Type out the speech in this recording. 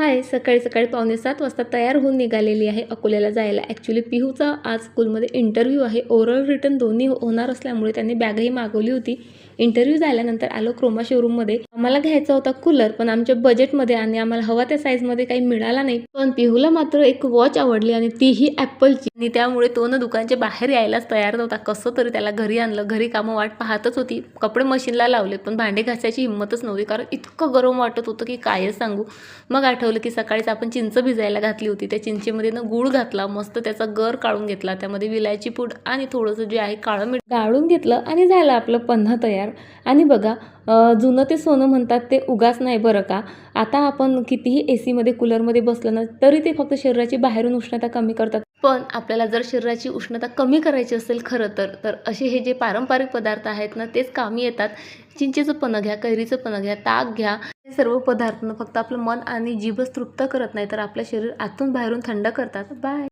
हाय सकाळी सकाळी पावणे सात वाजता तयार होऊन निघालेली आहे अकोल्याला जायला. ॲक्च्युली पिहूचा आज स्कूलमध्ये इंटरव्ह्यू आहे. ओरल रिटर्न दोन्ही होणार असल्यामुळे त्यांनी बॅगही मागवली होती. इंटरव्ह्यू झाल्यानंतर आलो क्रोमा शोरूममध्ये आम्हाला घ्यायचा होता कूलर पण आमच्या बजेटमध्ये आणि आम्हाला हवा त्या साईजमध्ये काही मिळाला नाही. पण पिहूला मात्र एक वॉच आवडली आणि तीही ॲपलची आणि त्यामुळे तो ना दुकानच्या बाहेर यायलाच तयार नव्हता. कसं तरी त्याला घरी आणलं घरी कामं वाट पाहतच होती. कपडे मशीनला लावले पण भांडे घासायची हिंमतच नव्हती. कारण इतकं गरम वाटत होतं की काय सांगू. मग आठवलं की सकाळीच आपण चिंच भिजायला घातली होती. त्या चिंचेमध्ये ना गूळ घातला मस्त त्याचा गर काढून घेतला. त्यामध्ये विलायची पूड आणि थोडंसं जे आहे काळं मीठ गाळून घेतलं आणि झालं आपलं पन्हा तयार. आणि बघा जुनं ते सोनं म्हणतात ते उगाच नाही बरं का? आता आपण कितीही ए सीमध्ये कूलरमध्ये बसलं ना तरी ते फक्त शरीराची बाहेरून उष्णता कमी करतात. पण आपल्याला जर शरीराची उष्णता कमी करायची असेल खरं तर तर असे हे जे पारंपरिक पदार्थ आहेत ना तेच कामी येतात. चिंचेचं पणं घ्या कैरीचं पणं घ्या ताक घ्या. हे सर्व पदार्थ फक्त आपलं मन आणि जीभच तृप्त करत नाही तर आपलं शरीर आतून बाहेरून थंड करतात. बाय